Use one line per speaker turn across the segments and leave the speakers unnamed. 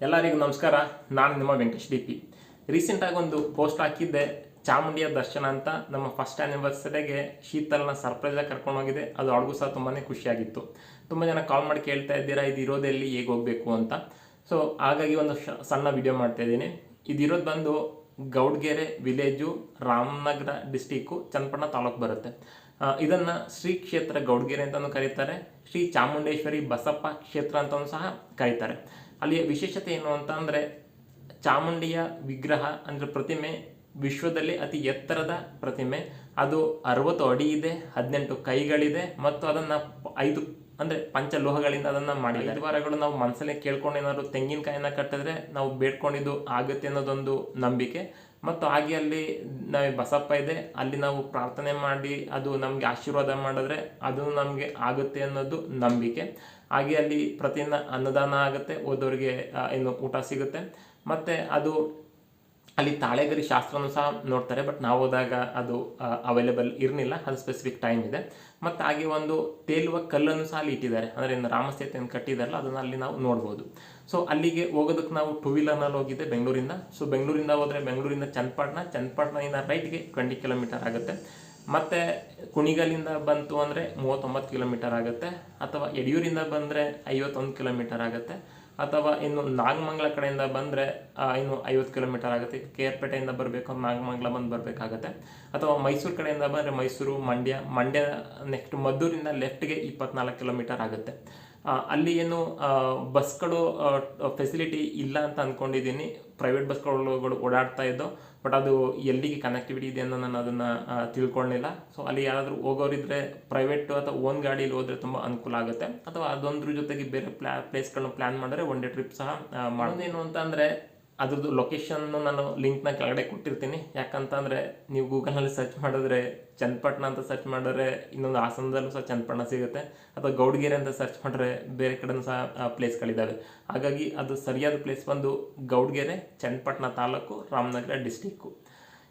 ಎಲ್ಲರಿಗೂ ನಮಸ್ಕಾರ. ನಾನು ನಿಮ್ಮ ವೆಂಕಟೇಶ್ ಡಿ ಪಿ. ರೀಸೆಂಟಾಗಿ ಒಂದು ಪೋಸ್ಟ್ ಹಾಕಿದ್ದೆ, ಚಾಮುಂಡಿಯ ದರ್ಶನ ಅಂತ. ನಮ್ಮ ಫಸ್ಟ್ ಆ್ಯನಿವರ್ಸರಿಗೆ ಶೀತಲ್ನ ಸರ್ಪ್ರೈಸಾಗಿ ಕರ್ಕೊಂಡು ಹೋಗಿದೆ. ಅದು ಅವ್ರಿಗೂ ಸಹ ತುಂಬಾ ಖುಷಿಯಾಗಿತ್ತು. ತುಂಬ ಜನ ಕಾಲ್ ಮಾಡಿ ಕೇಳ್ತಾ ಇದ್ದೀರಾ, ಇದು ಇರೋದೆಲ್ಲಿ? ಹೇಗೆ ಹೋಗಬೇಕು? ಅಂತ. ಸೊ ಹಾಗಾಗಿ ಒಂದು ಸಣ್ಣ ವಿಡಿಯೋ ಮಾಡ್ತಾ ಇದ್ದೀನಿ. ಇದಿರೋದು ಬಂದು ಗೌಡ್ಗೆರೆ ವಿಲೇಜು ರಾಮನಗರ ಡಿಸ್ಟಿಕ್ಕು ಚನ್ನಪಟ್ಟಣ ತಾಲೂಕು ಬರುತ್ತೆ. ಇದನ್ನ ಶ್ರೀ ಕ್ಷೇತ್ರ ಗೌಡ್ಗೆರೆ ಅಂತಲೂ ಕರೀತಾರೆ. ಶ್ರೀ ಚಾಮುಂಡೇಶ್ವರಿ ಬಸಪ್ಪ ಕ್ಷೇತ್ರ ಅಂತಲೂ ಸಹ ಕರೀತಾರೆ. ಅಲ್ಲಿಯ ವಿಶೇಷತೆ ಏನು ಅಂತ ಅಂದರೆ ಚಾಮುಂಡಿಯ ವಿಗ್ರಹ ಅಂದರೆ ಪ್ರತಿಮೆ ವಿಶ್ವದಲ್ಲಿ ಅತಿ ಎತ್ತರದ ಪ್ರತಿಮೆ. ಅದು ಅರವತ್ತು ಅಡಿ ಇದೆ, ಹದಿನೆಂಟು ಕೈಗಳಿದೆ ಮತ್ತು ಅದನ್ನು ಐದು ಅಂದರೆ ಪಂಚಲೋಹಗಳಿಂದ ಅದನ್ನು ಮಾಡಿ ಐದು ವಾರಗಳು ನಾವು ಮನಸ್ಸಲ್ಲೇ ಕೇಳ್ಕೊಂಡು ಏನಾದ್ರು ತೆಂಗಿನಕಾಯಿನ ಕಟ್ಟಿದ್ರೆ ನಾವು ಬೇಡ್ಕೊಂಡಿದ್ದು ಆಗುತ್ತೆ ಅನ್ನೋದೊಂದು ನಂಬಿಕೆ. ಮತ್ತು ಹಾಗೆ ಅಲ್ಲಿ ನಾವು ಬಸಪ್ಪ ಇದೆ ಅಲ್ಲಿ ನಾವು ಪ್ರಾರ್ಥನೆ ಮಾಡಿ ಅದು ನಮಗೆ ಆಶೀರ್ವಾದ ಮಾಡಿದ್ರೆ ಅದು ನಮಗೆ ಆಗುತ್ತೆ ಅನ್ನೋದು ನಂಬಿಕೆ. ಹಾಗೆ ಅಲ್ಲಿ ಪ್ರತಿದಿನ ಅನ್ನದಾನ ಆಗುತ್ತೆ ಓದೋರಿಗೆ ಆ, ಏನು ಊಟ ಸಿಗುತ್ತೆ. ಮತ್ತು ಅದು ಅಲ್ಲಿ ತಾಳೆಗರಿ ಶಾಸ್ತ್ರನೂ ಸಹ ನೋಡ್ತಾರೆ ಬಟ್ ನಾವು ಹೋದಾಗ ಅದು ಅವೈಲೇಬಲ್ ಇರಲಿಲ್ಲ. ಅದು ಸ್ಪೆಸಿಫಿಕ್ ಟೈಮ್ ಇದೆ. ಮತ್ತು ಹಾಗೆ ಒಂದು ತೇಲುವ ಕಲ್ಲನ್ನು ಸಹ ಅಲ್ಲಿ ಇಟ್ಟಿದ್ದಾರೆ. ಅಂದರೆ ಇನ್ನು ರಾಮಸೇತೆಯನ್ನು ಕಟ್ಟಿದಾರಲ್ಲ ಅದನ್ನು ಅಲ್ಲಿ ನಾವು ನೋಡ್ಬೋದು. ಸೊ ಅಲ್ಲಿಗೆ ಹೋಗೋದಕ್ಕೆ ನಾವು ಟೂ ವೀಲರ್ನಲ್ಲಿ ಹೋಗಿದ್ದೆ ಬೆಂಗಳೂರಿಂದ. ಸೊ ಬೆಂಗಳೂರಿಂದ ಹೋದರೆ ಬೆಂಗಳೂರಿಂದ ಚನ್ನಪಟ್ಟಣ. ಚನ್ನಪಟ್ಟಣದಿಂದ ರೈಟ್ಗೆ ಟ್ವೆಂಟಿ ಕಿಲೋಮೀಟರ್ ಆಗುತ್ತೆ. ಮತ್ತು ಕುಣಿಗಲಿಂದ ಬಂತು ಅಂದರೆ ಮೂವತ್ತೊಂಬತ್ತು ಕಿಲೋಮೀಟರ್ ಆಗುತ್ತೆ. ಅಥವಾ ಯಡಿಯೂರಿಂದ ಬಂದರೆ ಐವತ್ತೊಂದು ಕಿಲೋಮೀಟರ್ ಆಗುತ್ತೆ. ಅಥವಾ ಇನ್ನು ನಾಗಮಂಗಲ ಕಡೆಯಿಂದ ಬಂದರೆ ಇನ್ನು ಐವತ್ತು ಕಿಲೋಮೀಟರ್ ಆಗುತ್ತೆ. ಕೇರ್ಪೇಟೆಯಿಂದ ಬರಬೇಕು ಅಂದ್ರೆ ನಾಗಮಂಗಲ ಬಂದು ಬರಬೇಕಾಗತ್ತೆ. ಅಥವಾ ಮೈಸೂರು ಕಡೆಯಿಂದ ಬಂದರೆ ಮೈಸೂರು, ಮಂಡ್ಯ ಮಂಡ್ಯ ನೆಕ್ಸ್ಟ್ ಮದ್ದೂರಿಂದ ಲೆಫ್ಟ್ಗೆ ಇಪ್ಪತ್ನಾಲ್ಕು ಕಿಲೋಮೀಟರ್ ಆಗುತ್ತೆ. ಅಲ್ಲಿ ಏನು ಬಸ್ಗಳು ಫೆಸಿಲಿಟಿ ಇಲ್ಲ ಅಂತ ಅಂದ್ಕೊಂಡಿದ್ದೀನಿ ಪ್ರೈವೇಟ್ ಬಸ್ಗಳು ಓಡಾಡ್ತಾ ಇದ್ದೋ ಬಟ್ ಅದು ಎಲ್ಲಿಗೆ ಕನೆಕ್ಟಿವಿಟಿ ಇದೆ ಅನ್ನೋ ನಾನು ಅದನ್ನು ತಿಳ್ಕೊಳ್ಳಿಲ್ಲ ಸೊ ಅಲ್ಲಿ ಯಾರಾದರೂ ಹೋಗೋರಿದ್ರೆ ಪ್ರೈವೇಟ್ ಅಥವಾ ಓನ್ ಗಾಡೀಲಿ ಹೋದರೆ ತುಂಬ ಅನುಕೂಲ ಆಗುತ್ತೆ. ಅಥವಾ ಅದೊಂದ್ರ ಜೊತೆಗೆ ಬೇರೆ ಪ್ಲಾ ಪ್ಲೇಸ್ಗಳನ್ನ ಪ್ಲ್ಯಾನ್ ಮಾಡಿದ್ರೆ ಒನ್ ಡೇ ಟ್ರಿಪ್ ಸಹ ಮಾಡೋದೇನು ಅಂತ ಅಂದರೆ ಅದ್ರದ್ದು ಲೊಕೇಶನ್ನು ನಾನು ಲಿಂಕ್ನ ಕೆಳಗಡೆ ಕೊಟ್ಟಿರ್ತೀನಿ. ಯಾಕಂತಂದರೆ ನೀವು ಗೂಗಲ್ನಲ್ಲಿ ಸರ್ಚ್ ಮಾಡಿದ್ರೆ ಚನ್ನಪಟ್ಟಣ ಅಂತ ಸರ್ಚ್ ಮಾಡಿದ್ರೆ ಇನ್ನೊಂದು ಹಾಸನದಲ್ಲೂ ಸಹ ಚನ್ನಪಟ್ಟಣ ಸಿಗುತ್ತೆ. ಅಥವಾ ಗೌಡ್ಗೆರೆ ಅಂತ ಸರ್ಚ್ ಮಾಡಿದ್ರೆ ಬೇರೆ ಕಡೆನೂ ಸಹ ಪ್ಲೇಸ್ಗಳಿದ್ದಾವೆ ಹಾಗಾಗಿ ಅದು ಸರಿಯಾದ ಪ್ಲೇಸ್ ಬಂದು ಗೌಡಗೆರೆ, ಚನ್ನಪಟ್ಟಣ ತಾಲೂಕು, ರಾಮನಗರ ಡಿಸ್ಟಿಕ್ಕು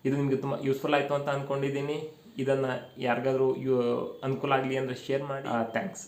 ಇದು ನಿಮಗೆ ತುಂಬ ಯೂಸ್ಫುಲ್ ಆಯಿತು ಅಂತ ಅಂದ್ಕೊಂಡಿದ್ದೀನಿ ಇದನ್ನು ಯಾರಿಗಾದರೂ ಯು, ಅನುಕೂಲ ಆಗಲಿ ಅಂದರೆ ಶೇರ್ ಮಾಡಿ. ಥ್ಯಾಂಕ್ಸ್